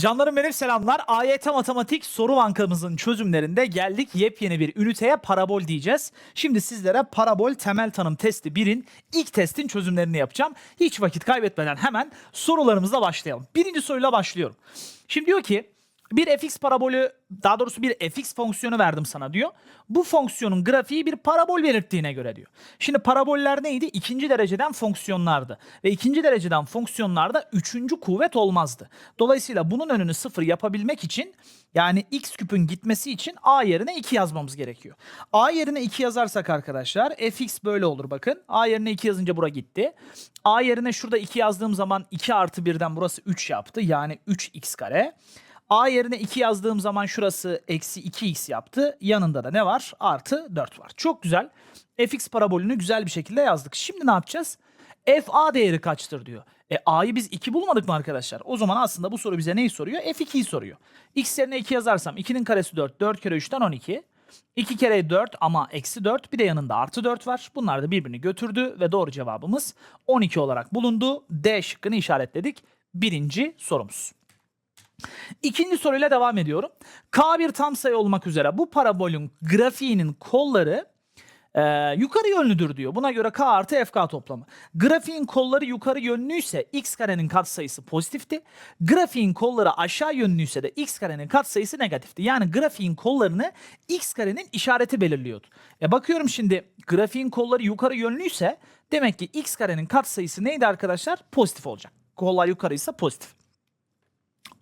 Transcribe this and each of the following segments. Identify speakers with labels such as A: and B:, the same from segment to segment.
A: Canlarım benim selamlar. AYT Matematik soru bankamızın çözümlerinde geldik yepyeni bir üniteye parabol diyeceğiz. Şimdi sizlere parabol temel tanım testi 1'in ilk testin çözümlerini yapacağım. Hiç vakit kaybetmeden hemen sorularımızla başlayalım. Birinci soruyla başlıyorum. Şimdi diyor ki bir fx parabolü daha doğrusu bir fx fonksiyonu verdim sana diyor. Bu fonksiyonun grafiği bir parabol belirttiğine göre diyor. Şimdi paraboller neydi? İkinci dereceden fonksiyonlardı. Ve ikinci dereceden fonksiyonlarda üçüncü kuvvet olmazdı. Dolayısıyla bunun önünü sıfır yapabilmek için yani x küpün gitmesi için a yerine 2 yazmamız gerekiyor. a yerine 2 yazarsak arkadaşlar fx böyle olur bakın. a yerine 2 yazınca bura gitti. a yerine şurada 2 yazdığım zaman 2 artı 1'den burası 3 yaptı. Yani 3x kare. A yerine 2 yazdığım zaman şurası eksi 2x yaptı. Yanında da ne var? Artı 4 var. Çok güzel. fx parabolünü güzel bir şekilde yazdık. Şimdi ne yapacağız? fa değeri kaçtır diyor. E a'yı biz 2 bulmadık mı arkadaşlar? O zaman aslında bu soru bize neyi soruyor? f2'yi soruyor. x yerine 2 yazarsam 2'nin karesi 4. 4 kere 3'ten 12. 2 kere 4 ama eksi 4 bir de yanında artı 4 var. Bunlar da birbirini götürdü ve doğru cevabımız 12 olarak bulundu. D şıkkını işaretledik. Birinci sorumuz. İkinci soruyla devam ediyorum. K bir tam sayı olmak üzere bu parabolün grafiğinin kolları e, yukarı yönlüdür diyor. Buna göre K artı FK toplamı. Grafiğin kolları yukarı yönlüyse x karenin katsayısı pozitifti. Grafiğin kolları aşağı yönlüyse de x karenin katsayısı negatifti. Yani grafiğin kollarını x karenin işareti belirliyordu. E bakıyorum şimdi grafiğin kolları yukarı yönlüyse demek ki x karenin katsayısı neydi arkadaşlar? Pozitif olacak. Kollar yukarıysa pozitif.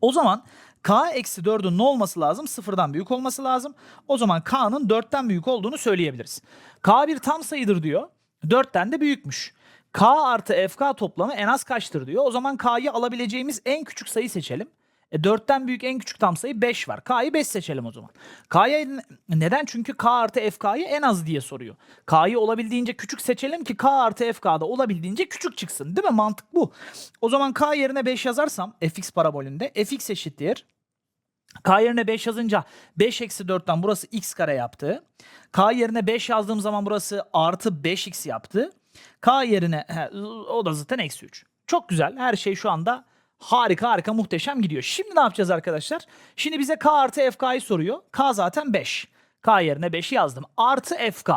A: O zaman k eksi 4'ün ne olması lazım? Sıfırdan büyük olması lazım. O zaman k'nın 4'ten büyük olduğunu söyleyebiliriz. k bir tam sayıdır diyor. 4'ten de büyükmüş. k artı fk toplamı en az kaçtır diyor. O zaman k'yı alabileceğimiz en küçük sayı seçelim. E 4'ten büyük en küçük tam sayı 5 var. K'yı 5 seçelim o zaman. K'ya neden? Çünkü K artı FK'yı en az diye soruyor. K'yı olabildiğince küçük seçelim ki K artı FK'da olabildiğince küçük çıksın. Değil mi? Mantık bu. O zaman K yerine 5 yazarsam fx parabolünde fx eşittir. K yerine 5 yazınca 5 eksi 4'ten burası x kare yaptı. K yerine 5 yazdığım zaman burası artı 5x yaptı. K yerine he, o da zaten eksi 3. Çok güzel. Her şey şu anda Harika harika muhteşem gidiyor. Şimdi ne yapacağız arkadaşlar? Şimdi bize K artı FK'yı soruyor. K zaten 5. K yerine 5'i yazdım. Artı FK.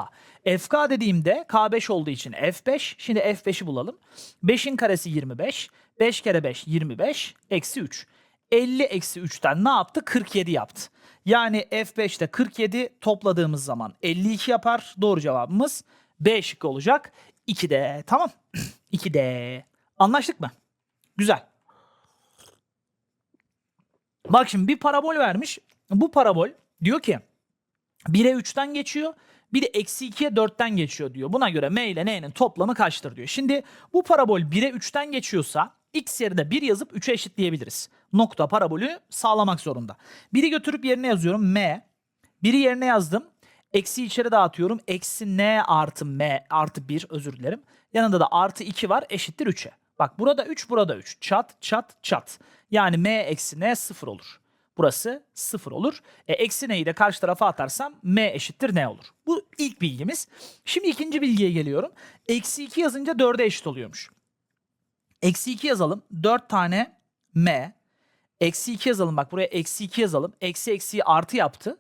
A: FK dediğimde K5 olduğu için F5. Şimdi F5'i bulalım. 5'in karesi 25. 5 kere 5 25. Eksi 3. 50 eksi 3'ten ne yaptı? 47 yaptı. Yani F5'te 47 topladığımız zaman 52 yapar. Doğru cevabımız B şıkkı olacak. 2D. Tamam. 2D. Anlaştık mı? Güzel. Bak şimdi bir parabol vermiş. Bu parabol diyor ki 1'e 3'ten geçiyor. Bir de eksi 2'ye 4'ten geçiyor diyor. Buna göre m ile n'nin toplamı kaçtır diyor. Şimdi bu parabol 1'e 3'ten geçiyorsa x yerine 1 yazıp 3'e eşitleyebiliriz. Nokta parabolü sağlamak zorunda. 1'i götürüp yerine yazıyorum m. 1'i yerine yazdım. Eksi içeri dağıtıyorum. Eksi n artı m artı 1 özür dilerim. Yanında da artı 2 var eşittir 3'e. Bak burada 3 burada 3. Çat çat çat. Yani m eksi n 0 olur. Burası 0 olur. E, eksi n'yi de karşı tarafa atarsam m eşittir n olur. Bu ilk bilgimiz. Şimdi ikinci bilgiye geliyorum. Eksi 2 yazınca 4'e eşit oluyormuş. Eksi 2 yazalım. 4 tane m. Eksi 2 yazalım. Bak buraya eksi 2 yazalım. Eksi eksiyi artı yaptı.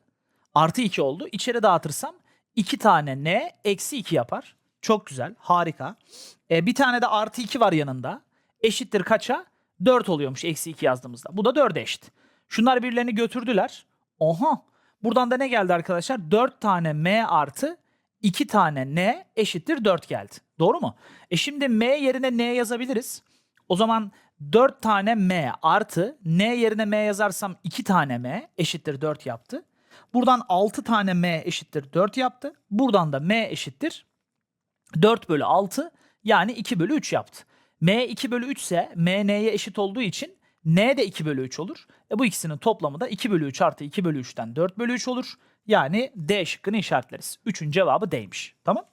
A: Artı 2 oldu. İçeri dağıtırsam 2 tane n eksi 2 yapar. Çok güzel. Harika. E, bir tane de artı 2 var yanında. Eşittir kaça? 4 oluyormuş eksi 2 yazdığımızda. Bu da 4'e eşit. Şunlar birilerini götürdüler. Oha. Buradan da ne geldi arkadaşlar? 4 tane m artı 2 tane n eşittir 4 geldi. Doğru mu? E şimdi m yerine n yazabiliriz. O zaman 4 tane m artı n yerine m yazarsam 2 tane m eşittir 4 yaptı. Buradan 6 tane m eşittir 4 yaptı. Buradan da m eşittir 4 bölü 6 yani 2 bölü 3 yaptı. M 2 bölü 3 ise M N'ye eşit olduğu için N de 2 bölü 3 olur. E bu ikisinin toplamı da 2 bölü 3 artı 2 bölü 3'ten 4 bölü 3 olur. Yani D şıkkını işaretleriz. 3'ün cevabı D'ymiş. Tamam.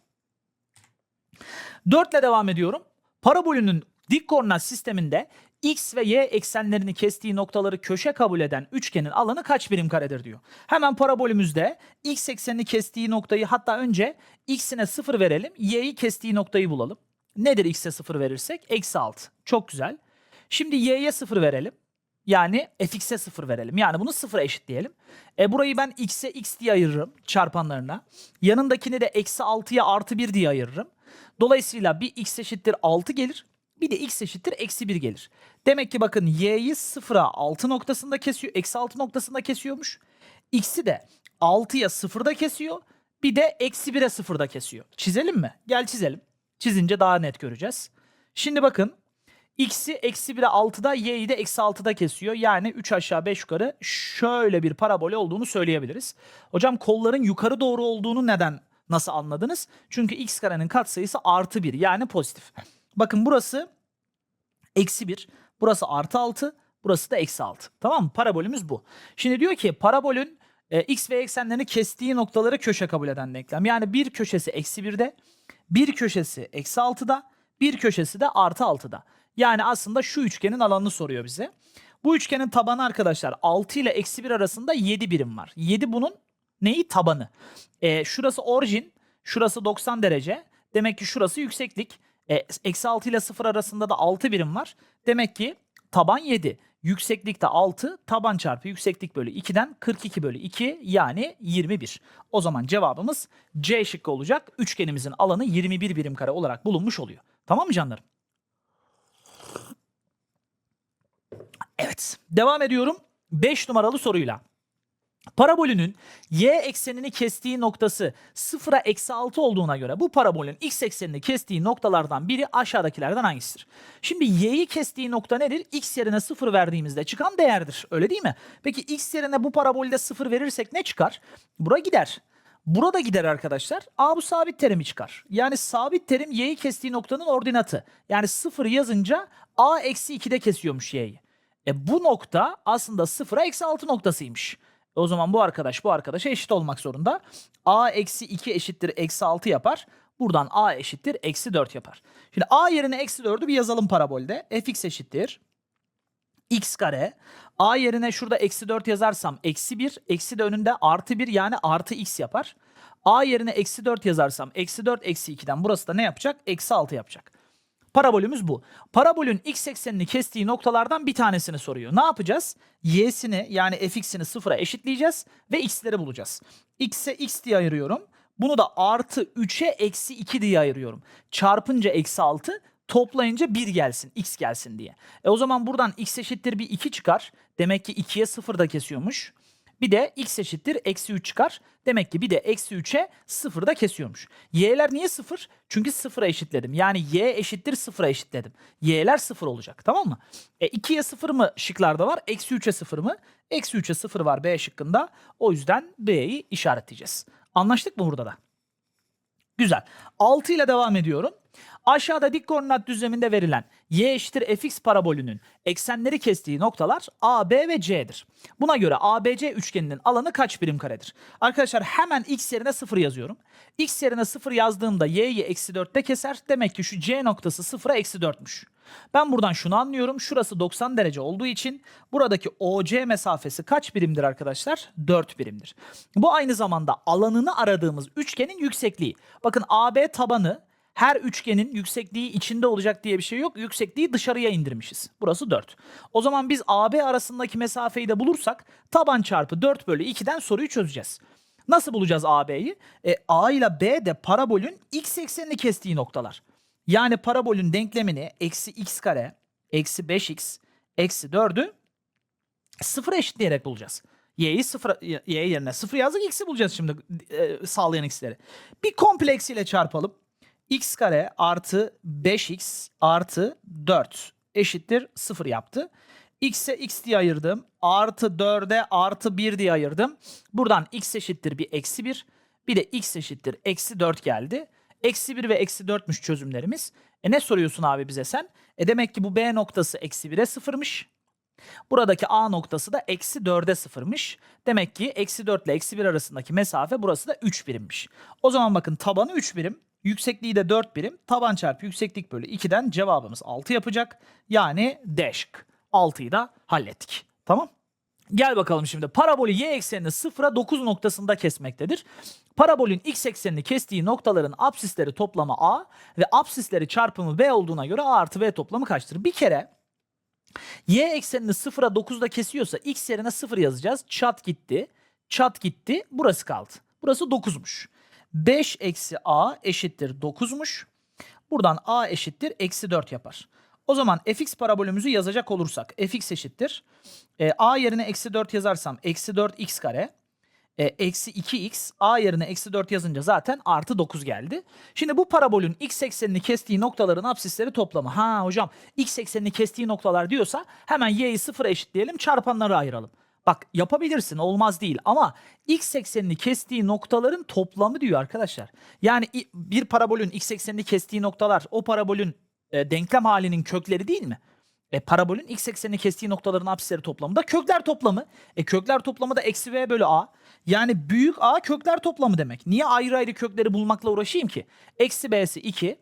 A: 4 ile devam ediyorum. Parabolünün dik koordinat sisteminde x ve y eksenlerini kestiği noktaları köşe kabul eden üçgenin alanı kaç birim karedir diyor. Hemen parabolümüzde x eksenini kestiği noktayı hatta önce x'ine 0 verelim. y'yi kestiği noktayı bulalım. Nedir x'e 0 verirsek? Eksi 6. Çok güzel. Şimdi y'ye 0 verelim. Yani fx'e 0 verelim. Yani bunu 0'a eşitleyelim. E burayı ben x'e x diye ayırırım çarpanlarına. Yanındakini de eksi 6'ya artı 1 diye ayırırım. Dolayısıyla bir x eşittir 6 gelir. Bir de x eşittir eksi 1 gelir. Demek ki bakın y'yi 0'a 6 noktasında kesiyor. Eksi 6 noktasında kesiyormuş. X'i de 6'ya 0'da kesiyor. Bir de eksi 1'e 0'da kesiyor. Çizelim mi? Gel çizelim. Çizince daha net göreceğiz. Şimdi bakın x'i eksi 1'e 6'da y'yi de eksi 6'da kesiyor. Yani 3 aşağı 5 yukarı şöyle bir parabole olduğunu söyleyebiliriz. Hocam kolların yukarı doğru olduğunu neden nasıl anladınız? Çünkü x karenin katsayısı artı 1 yani pozitif. Bakın burası eksi 1, burası artı 6, burası da eksi 6. Tamam mı? Parabolümüz bu. Şimdi diyor ki parabolün e, x ve eksenlerini kestiği noktaları köşe kabul eden denklem. Yani bir köşesi eksi 1'de, bir köşesi eksi 6'da, bir köşesi de artı 6'da. Yani aslında şu üçgenin alanını soruyor bize. Bu üçgenin tabanı arkadaşlar 6 ile eksi 1 arasında 7 birim var. 7 bunun neyi? Tabanı. E, şurası orijin, şurası 90 derece. Demek ki şurası yükseklik. E, Eksi 6 ile 0 arasında da 6 birim var. Demek ki taban 7. Yükseklik de 6. Taban çarpı yükseklik bölü 2'den 42 bölü 2 yani 21. O zaman cevabımız C şıkkı olacak. Üçgenimizin alanı 21 birim kare olarak bulunmuş oluyor. Tamam mı canlarım? Evet. Devam ediyorum. 5 numaralı soruyla. Parabolünün y eksenini kestiği noktası 0'a eksi 6 olduğuna göre bu parabolün x eksenini kestiği noktalardan biri aşağıdakilerden hangisidir? Şimdi y'yi kestiği nokta nedir? x yerine 0 verdiğimizde çıkan değerdir. Öyle değil mi? Peki x yerine bu parabolde 0 verirsek ne çıkar? Bura gider. Burada gider arkadaşlar. A bu sabit terimi çıkar. Yani sabit terim y'yi kestiği noktanın ordinatı. Yani 0 yazınca a eksi 2'de kesiyormuş y'yi. E bu nokta aslında 0'a eksi 6 noktasıymış. O zaman bu arkadaş bu arkadaşa eşit olmak zorunda. A eksi 2 eşittir eksi 6 yapar. Buradan A eşittir eksi 4 yapar. Şimdi A yerine eksi 4'ü bir yazalım parabolde. fx eşittir. x kare. A yerine şurada eksi 4 yazarsam eksi 1. Eksi de önünde artı 1 yani artı x yapar. A yerine eksi 4 yazarsam eksi 4 eksi 2'den burası da ne yapacak? Eksi 6 yapacak. Parabolümüz bu. Parabolün x eksenini kestiği noktalardan bir tanesini soruyor. Ne yapacağız? Y'sini yani fx'ini sıfıra eşitleyeceğiz ve x'leri bulacağız. x'e x diye ayırıyorum. Bunu da artı 3'e eksi 2 diye ayırıyorum. Çarpınca eksi 6 toplayınca 1 gelsin x gelsin diye. E o zaman buradan x eşittir bir 2 çıkar. Demek ki 2'ye 0 da kesiyormuş. Bir de x eşittir eksi 3 çıkar. Demek ki bir de eksi 3'e 0 da kesiyormuş. Y'ler niye 0? Çünkü 0'a eşitledim. Yani y eşittir 0'a eşitledim. Y'ler 0 olacak tamam mı? E 2'ye 0 mı şıklarda var? Eksi 3'e 0 mı? Eksi 3'e 0 var B şıkkında. O yüzden B'yi işaretleyeceğiz. Anlaştık mı burada da? Güzel. 6 ile devam ediyorum. Aşağıda dik koordinat düzleminde verilen y eşittir fx parabolünün eksenleri kestiği noktalar A, B ve C'dir. Buna göre ABC üçgeninin alanı kaç birim karedir? Arkadaşlar hemen x yerine 0 yazıyorum. x yerine 0 yazdığımda y'yi eksi 4'te keser. Demek ki şu C noktası 0'a eksi 4'müş. Ben buradan şunu anlıyorum. Şurası 90 derece olduğu için buradaki OC mesafesi kaç birimdir arkadaşlar? 4 birimdir. Bu aynı zamanda alanını aradığımız üçgenin yüksekliği. Bakın AB tabanı her üçgenin yüksekliği içinde olacak diye bir şey yok. Yüksekliği dışarıya indirmişiz. Burası 4. O zaman biz AB arasındaki mesafeyi de bulursak taban çarpı 4 bölü 2'den soruyu çözeceğiz. Nasıl bulacağız AB'yi? E, A ile B de parabolün x eksenini kestiği noktalar. Yani parabolün denklemini eksi x kare eksi 5x eksi 4'ü sıfıra eşitleyerek bulacağız. Y'yi sıfır, y yerine sıfır yazdık x'i bulacağız şimdi e, sağlayan x'leri. Bir komple ile çarpalım x kare artı 5x artı 4 eşittir 0 yaptı. x'e x diye ayırdım. Artı 4'e artı 1 diye ayırdım. Buradan x eşittir bir eksi 1. Bir de x eşittir eksi 4 geldi. Eksi 1 ve eksi 4'müş çözümlerimiz. E ne soruyorsun abi bize sen? E demek ki bu B noktası eksi 1'e sıfırmış. Buradaki A noktası da eksi 4'e sıfırmış. Demek ki eksi 4 ile eksi 1 arasındaki mesafe burası da 3 birimmiş. O zaman bakın tabanı 3 birim. Yüksekliği de 4 birim. Taban çarpı yükseklik bölü 2'den cevabımız 6 yapacak. Yani D şık. 6'yı da hallettik. Tamam. Gel bakalım şimdi. Parabolü y eksenini 0'a 9 noktasında kesmektedir. Parabolün x eksenini kestiği noktaların absisleri toplamı a ve absisleri çarpımı b olduğuna göre a artı b toplamı kaçtır? Bir kere Y eksenini 0'a 9'da kesiyorsa x yerine 0 yazacağız. Çat gitti. Çat gitti. Burası kaldı. Burası 9'muş. 5 eksi a eşittir 9'muş. Buradan a eşittir eksi 4 yapar. O zaman fx parabolümüzü yazacak olursak fx eşittir. E, a yerine eksi 4 yazarsam eksi 4x kare. E, eksi 2x a yerine eksi 4 yazınca zaten artı 9 geldi. Şimdi bu parabolün x eksenini kestiği noktaların absisleri toplamı. Ha hocam x eksenini kestiği noktalar diyorsa hemen y'yi sıfıra eşitleyelim çarpanları ayıralım. Bak yapabilirsin olmaz değil ama x eksenini kestiği noktaların toplamı diyor arkadaşlar. Yani bir parabolün x eksenini kestiği noktalar o parabolün e, denklem halinin kökleri değil mi? E, parabolün x eksenini kestiği noktaların apsisleri toplamı da kökler toplamı. E, kökler toplamı da eksi v bölü a. Yani büyük a kökler toplamı demek. Niye ayrı ayrı kökleri bulmakla uğraşayım ki? Eksi b'si 2.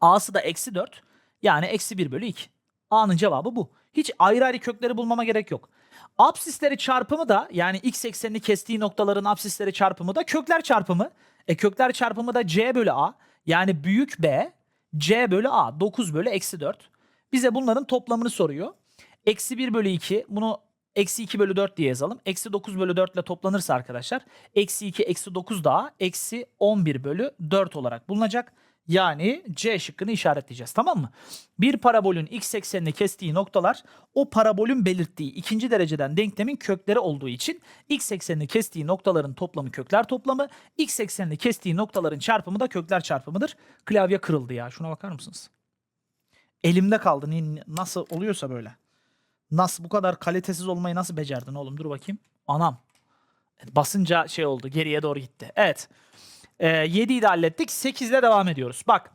A: A'sı da eksi 4. Yani eksi 1 bölü 2. A'nın cevabı bu. Hiç ayrı ayrı kökleri bulmama gerek yok. Apsisleri çarpımı da yani x eksenini kestiği noktaların apsisleri çarpımı da kökler çarpımı. E kökler çarpımı da c bölü a. Yani büyük b c bölü a. 9 bölü eksi 4. Bize bunların toplamını soruyor. Eksi 1 bölü 2 bunu eksi 2 bölü 4 diye yazalım. Eksi 9 bölü 4 ile toplanırsa arkadaşlar eksi 2 eksi 9 daha eksi 11 bölü 4 olarak bulunacak. Yani C şıkkını işaretleyeceğiz tamam mı? Bir parabolün x eksenini kestiği noktalar o parabolün belirttiği ikinci dereceden denklemin kökleri olduğu için x eksenini kestiği noktaların toplamı kökler toplamı, x eksenini kestiği noktaların çarpımı da kökler çarpımıdır. Klavye kırıldı ya şuna bakar mısınız? Elimde kaldı nasıl oluyorsa böyle. Nasıl bu kadar kalitesiz olmayı nasıl becerdin oğlum dur bakayım. Anam. Basınca şey oldu geriye doğru gitti. Evet. Ee, 7'yi de hallettik. 8 ile devam ediyoruz. Bak.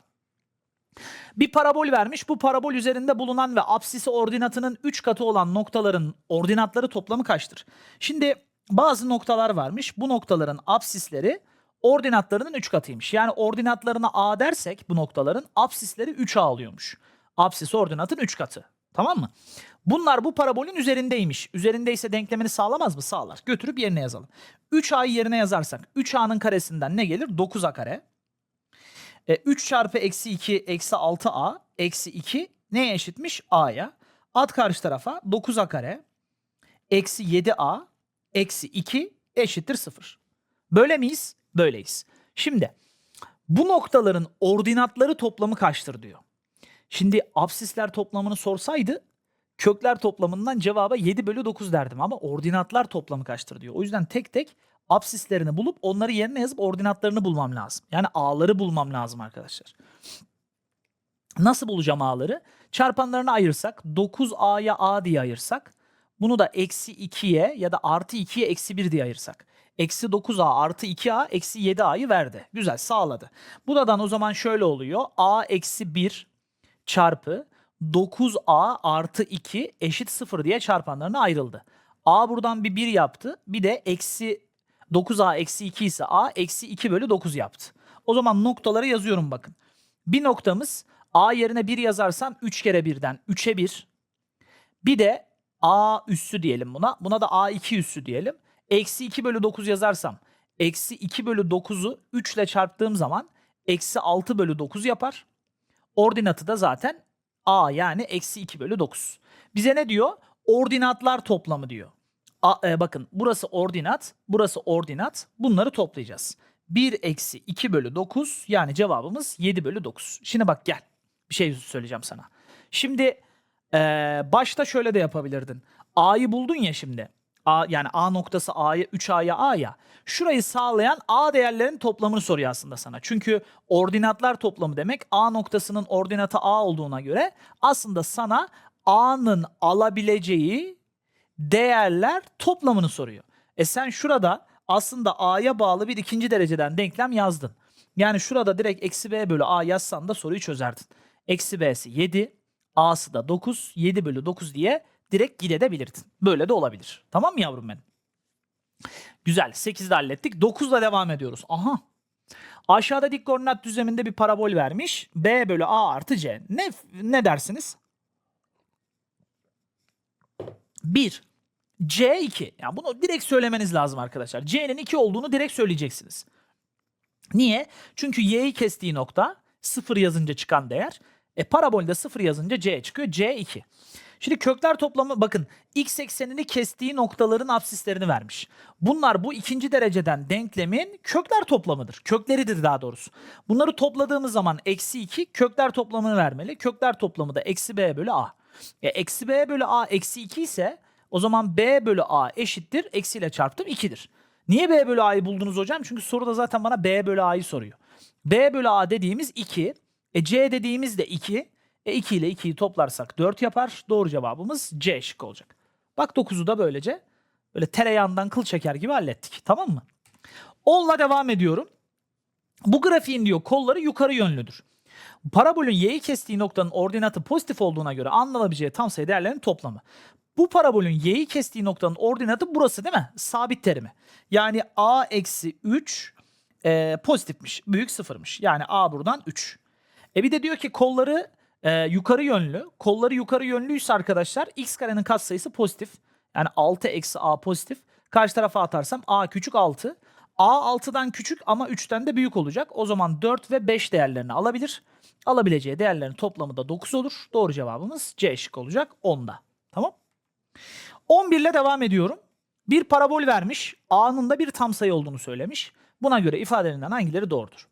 A: Bir parabol vermiş. Bu parabol üzerinde bulunan ve apsisi ordinatının 3 katı olan noktaların ordinatları toplamı kaçtır? Şimdi bazı noktalar varmış. Bu noktaların apsisleri ordinatlarının 3 katıymış. Yani ordinatlarına a dersek bu noktaların apsisleri 3a alıyormuş. Apsis ordinatın 3 katı. Tamam mı? Bunlar bu parabolün üzerindeymiş. Üzerindeyse denklemini sağlamaz mı? Sağlar. Götürüp yerine yazalım. 3a'yı yerine yazarsak 3a'nın karesinden ne gelir? 9a kare. E, 3 çarpı eksi 2 eksi 6a eksi 2 neye eşitmiş? a'ya. At karşı tarafa 9a kare eksi 7a eksi 2 eşittir 0. Böyle miyiz? Böyleyiz. Şimdi bu noktaların ordinatları toplamı kaçtır diyor. Şimdi absisler toplamını sorsaydı kökler toplamından cevaba 7 bölü 9 derdim ama ordinatlar toplamı kaçtır diyor. O yüzden tek tek absislerini bulup onları yerine yazıp ordinatlarını bulmam lazım. Yani a'ları bulmam lazım arkadaşlar. Nasıl bulacağım a'ları? Çarpanlarını ayırsak 9a'ya a diye ayırsak bunu da eksi 2'ye ya da artı 2'ye eksi 1 diye ayırsak. Eksi 9a artı 2a eksi 7a'yı verdi. Güzel sağladı. Buradan o zaman şöyle oluyor. a eksi 1 çarpı 9a artı 2 eşit 0 diye çarpanlarına ayrıldı. a buradan bir 1 yaptı. Bir de eksi 9a eksi 2 ise a eksi 2 bölü 9 yaptı. O zaman noktaları yazıyorum bakın. Bir noktamız a yerine 1 yazarsam 3 kere 1'den 3'e 1. Bir de a üssü diyelim buna. Buna da a2 üssü diyelim. Eksi 2 bölü 9 yazarsam eksi 2 bölü 9'u 3 ile çarptığım zaman eksi 6 bölü 9 yapar. Ordinatı da zaten a yani eksi 2 bölü 9. Bize ne diyor? Ordinatlar toplamı diyor. A, e, bakın burası ordinat, burası ordinat. Bunları toplayacağız. 1 eksi 2 bölü 9 yani cevabımız 7 bölü 9. Şimdi bak gel bir şey söyleyeceğim sana. Şimdi e, başta şöyle de yapabilirdin. A'yı buldun ya şimdi. A, yani A noktası A'ya 3A'ya A ya. Şurayı sağlayan A değerlerin toplamını soruyor aslında sana. Çünkü ordinatlar toplamı demek A noktasının ordinatı A olduğuna göre aslında sana A'nın alabileceği değerler toplamını soruyor. E sen şurada aslında A'ya bağlı bir ikinci dereceden denklem yazdın. Yani şurada direkt eksi B bölü A yazsan da soruyu çözerdin. Eksi B'si 7, A'sı da 9, 7 bölü 9 diye direkt gidebilirdin. Böyle de olabilir. Tamam mı yavrum benim? Güzel. 8'de hallettik. 9'la devam ediyoruz. Aha. Aşağıda dik koordinat düzleminde bir parabol vermiş. B bölü A artı C. Ne, ne dersiniz? 1. C2. Yani bunu direkt söylemeniz lazım arkadaşlar. C'nin 2 olduğunu direkt söyleyeceksiniz. Niye? Çünkü y'yi kestiği nokta 0 yazınca çıkan değer. E parabolde 0 yazınca C çıkıyor. C2. Şimdi kökler toplamı bakın x eksenini kestiği noktaların absislerini vermiş. Bunlar bu ikinci dereceden denklemin kökler toplamıdır. Kökleridir daha doğrusu. Bunları topladığımız zaman eksi 2 kökler toplamını vermeli. Kökler toplamı da eksi b bölü a. E, eksi b bölü a eksi 2 ise o zaman b bölü a eşittir. Eksiyle çarptım 2'dir. Niye b bölü a'yı buldunuz hocam? Çünkü soruda zaten bana b bölü a'yı soruyor. b bölü a dediğimiz 2. E, c dediğimiz de 2. E 2 ile 2'yi toplarsak 4 yapar. Doğru cevabımız C şık olacak. Bak 9'u da böylece böyle tereyağından kıl çeker gibi hallettik. Tamam mı? 10'la devam ediyorum. Bu grafiğin diyor kolları yukarı yönlüdür. Parabolün y'yi kestiği noktanın ordinatı pozitif olduğuna göre alınabileceği tam sayı değerlerinin toplamı. Bu parabolün y'yi kestiği noktanın ordinatı burası değil mi? Sabit terimi. Yani a eksi 3 e, pozitifmiş. Büyük sıfırmış. Yani a buradan 3. E bir de diyor ki kolları e, yukarı yönlü. Kolları yukarı yönlüyse arkadaşlar x karenin katsayısı pozitif. Yani 6 eksi a pozitif. Karşı tarafa atarsam a küçük 6. a 6'dan küçük ama 3'ten de büyük olacak. O zaman 4 ve 5 değerlerini alabilir. Alabileceği değerlerin toplamı da 9 olur. Doğru cevabımız C şık olacak 10'da. Tamam. 11 ile devam ediyorum. Bir parabol vermiş. A'nın da bir tam sayı olduğunu söylemiş. Buna göre ifadelerinden hangileri doğrudur?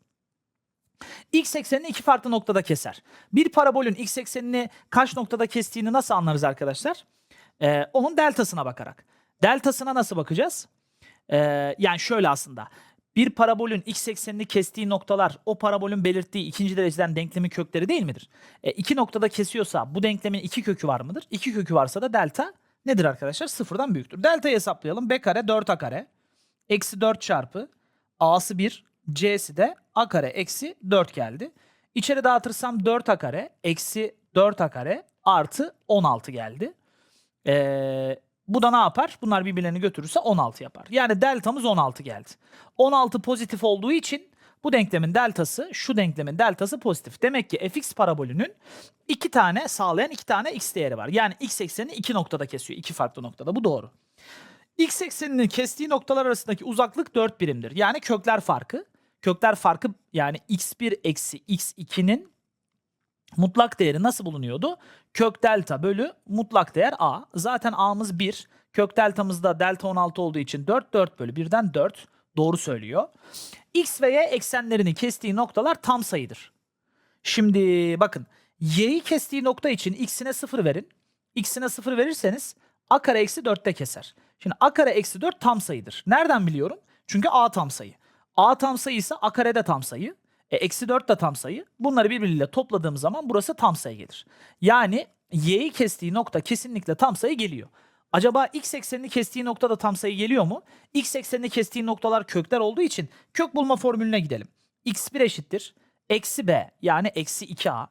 A: X eksenini iki farklı noktada keser. Bir parabolün x eksenini kaç noktada kestiğini nasıl anlarız arkadaşlar? Ee, onun deltasına bakarak. Deltasına nasıl bakacağız? Ee, yani şöyle aslında. Bir parabolün x eksenini kestiği noktalar o parabolün belirttiği ikinci dereceden denklemin kökleri değil midir? E, iki noktada kesiyorsa bu denklemin iki kökü var mıdır? İki kökü varsa da delta nedir arkadaşlar? Sıfırdan büyüktür. Delta'yı hesaplayalım. B kare 4a kare. Eksi 4 çarpı a'sı 1 c'si de a kare eksi 4 geldi. İçeri dağıtırsam 4a kare eksi 4a kare artı 16 geldi. Ee, bu da ne yapar? Bunlar birbirlerini götürürse 16 yapar. Yani deltamız 16 geldi. 16 pozitif olduğu için bu denklemin deltası, şu denklemin deltası pozitif. Demek ki fx parabolünün iki tane sağlayan iki tane x değeri var. Yani x eksenini iki noktada kesiyor. iki farklı noktada. Bu doğru. X ekseninin kestiği noktalar arasındaki uzaklık 4 birimdir. Yani kökler farkı. Kökler farkı yani x1 eksi x2'nin mutlak değeri nasıl bulunuyordu? Kök delta bölü mutlak değer a. Zaten a'mız 1. Kök deltamız da delta 16 olduğu için 4. 4 bölü 1'den 4. Doğru söylüyor. X ve Y eksenlerini kestiği noktalar tam sayıdır. Şimdi bakın y'yi kestiği nokta için x'ine 0 verin. x'ine 0 verirseniz a kare eksi 4'te keser. Şimdi a kare eksi 4 tam sayıdır. Nereden biliyorum? Çünkü a tam sayı. A tam sayı ise a kare tam sayı. E, eksi 4 de tam sayı. Bunları birbiriyle topladığım zaman burası tam sayı gelir. Yani y'yi kestiği nokta kesinlikle tam sayı geliyor. Acaba x eksenini kestiği noktada tam sayı geliyor mu? X eksenini kestiği noktalar kökler olduğu için kök bulma formülüne gidelim. x1 eşittir. Eksi b yani eksi 2a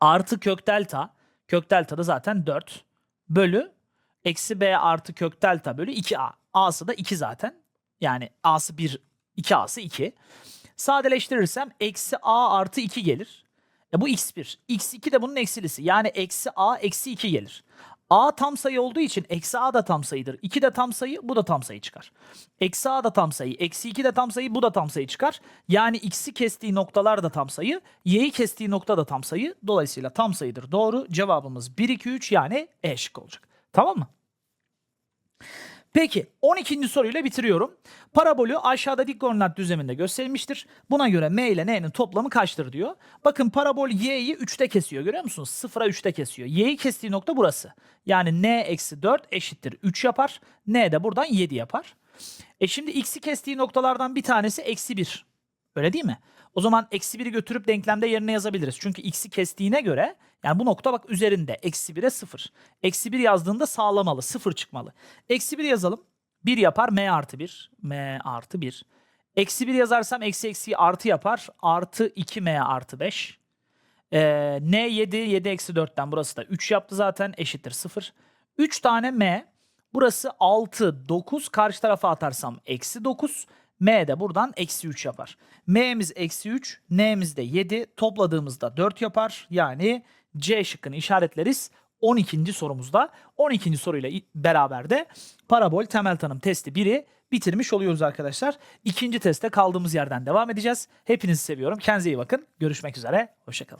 A: artı kök delta. Kök delta da zaten 4 bölü eksi b artı kök delta bölü 2a. a'sı da 2 zaten. Yani a'sı 1, 2a'sı 2. Sadeleştirirsem eksi a artı 2 gelir. E bu x1. x2 de bunun eksilisi. Yani eksi a eksi 2 gelir. A tam sayı olduğu için eksi a da tam sayıdır. 2 de tam sayı bu da tam sayı çıkar. Eksi a da tam sayı. Eksi 2 de tam sayı bu da tam sayı çıkar. Yani x'i kestiği noktalar da tam sayı. Y'yi kestiği nokta da tam sayı. Dolayısıyla tam sayıdır. Doğru. Cevabımız 1, 2, 3 yani E şık olacak. Tamam mı? Peki 12. soruyla bitiriyorum. Parabolü aşağıda dik koordinat düzleminde gösterilmiştir. Buna göre m ile n'nin toplamı kaçtır diyor. Bakın parabol y'yi 3'te kesiyor görüyor musunuz? 0'a 3'te kesiyor. Y'yi kestiği nokta burası. Yani n eksi 4 eşittir 3 yapar. n de buradan 7 yapar. E şimdi x'i kestiği noktalardan bir tanesi eksi 1. Öyle değil mi? O zaman eksi 1'i götürüp denklemde yerine yazabiliriz. Çünkü x'i kestiğine göre yani bu nokta bak üzerinde eksi 1'e 0. Eksi 1 yazdığında sağlamalı 0 çıkmalı. Eksi 1 yazalım. 1 yapar m artı 1. m artı 1. Eksi 1 yazarsam eksi eksiyi artı yapar. Artı 2m artı 5. Ee, n 7 7 eksi 4'ten burası da 3 yaptı zaten eşittir 0. 3 tane m. Burası 6 9 karşı tarafa atarsam eksi 9. M de buradan eksi 3 yapar. M'miz eksi 3, N'miz de 7. Topladığımızda 4 yapar. Yani C şıkkını işaretleriz. 12. sorumuzda 12. soruyla beraber de parabol temel tanım testi 1'i bitirmiş oluyoruz arkadaşlar. İkinci testte kaldığımız yerden devam edeceğiz. Hepinizi seviyorum. Kendinize iyi bakın. Görüşmek üzere. Hoşçakalın.